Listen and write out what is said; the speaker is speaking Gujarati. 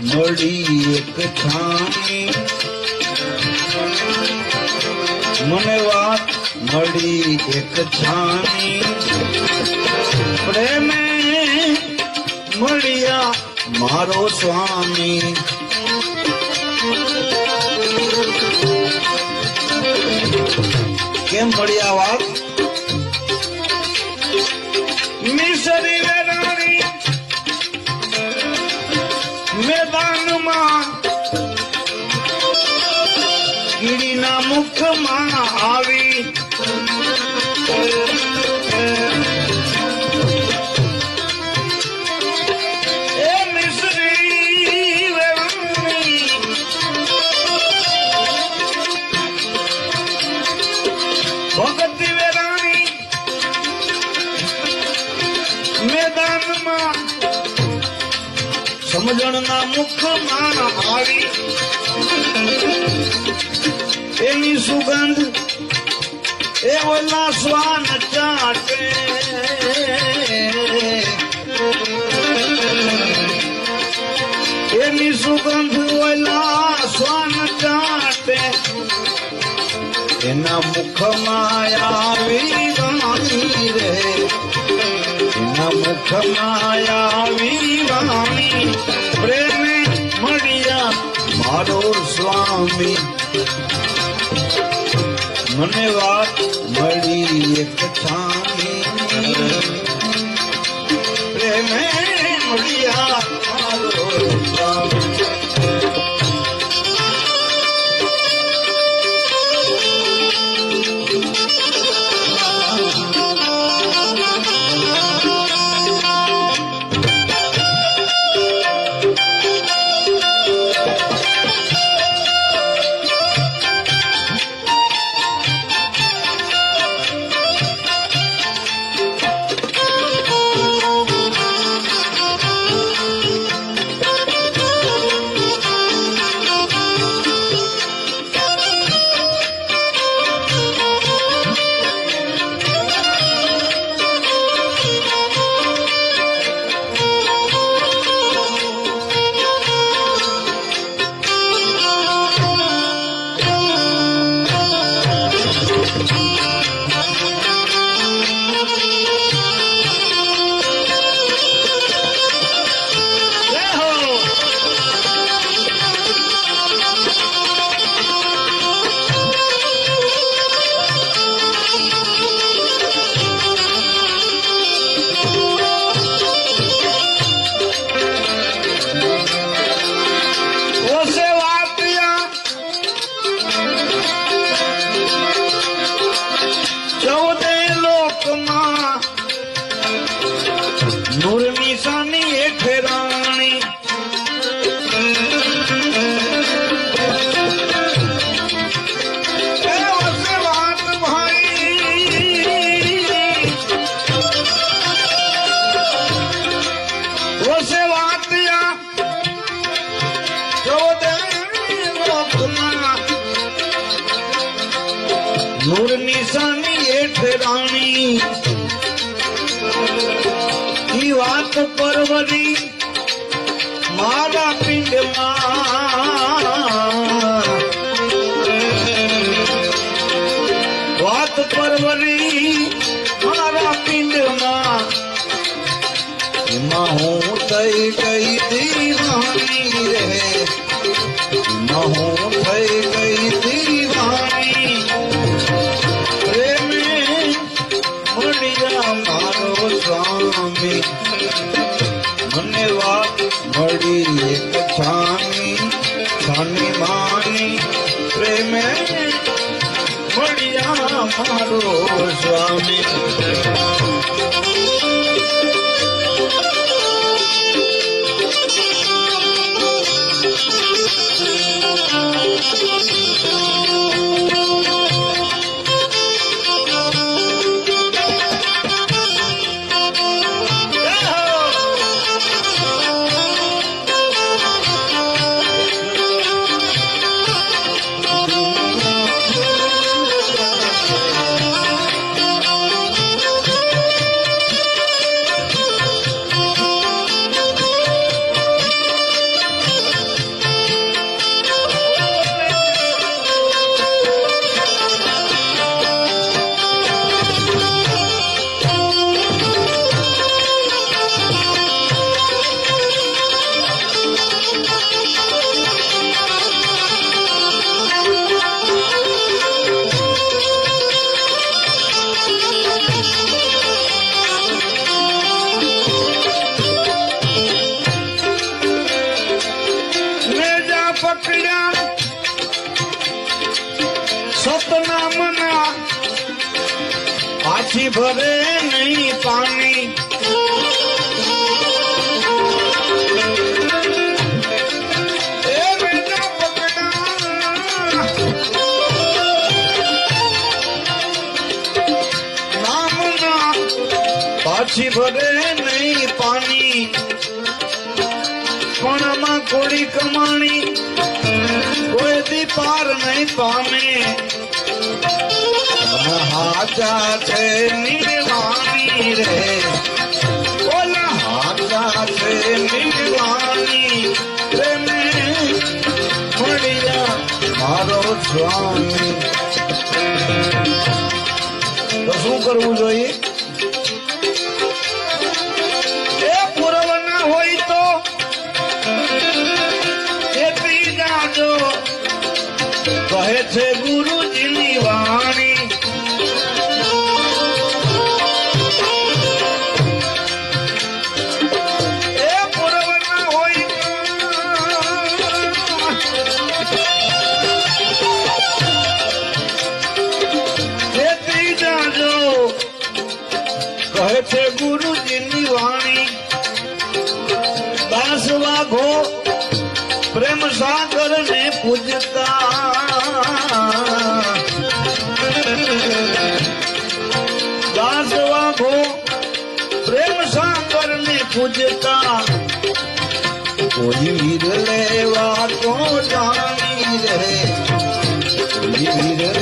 મળી એક છાની મને વાત મળી એક છાની પ્રેમે મળ્યા મારો સ્વામી. કેમ મળ્યા વાત? મુખમાં આવી. મેદાનમાં સમજણના મુખમાં આવી. એની સુગંધ, એ ઓલા શ્વાન ચાટે. એની સુગંધ ઓલા શ્વાન ચાટે. એના મુખમાં આવી રાણી રે. એના મુખમાં આવી રાણી પ્રેમે મળ્યા મારો સ્વામી. મને વાત મળી એક નૂર નિશાની હેઠ રાણી. ઈ વાત પરવરી મારા પિંડમાં. વાત પરવરી મારા પિંડમાં. એમાં હું થઈ ગઈ દીવાની રે. એમાં હું મળી એક છાની છાની માની પ્રેમે મળ્યા મારો સ્વામી. પાછી ભરે નહીં પાણી. પાછી ભરે નહીં પાણી. પણ કોડી કમાણી, કોઈ દી પાર નહીં પામે. હાચા છે નિર્વાણી રે ઓલા હાચા છે નિર્વાણી રે મળ્યા મારો શું કરવું જોઈએ છે ગુરુજીની વાણી દાસ વાઘો પ્રેમ સાગર ને પૂજતા. દાસ વાઘો પ્રેમ સાગર ને પૂજતા. કોઈ લેવા તો જાણી રે. વીર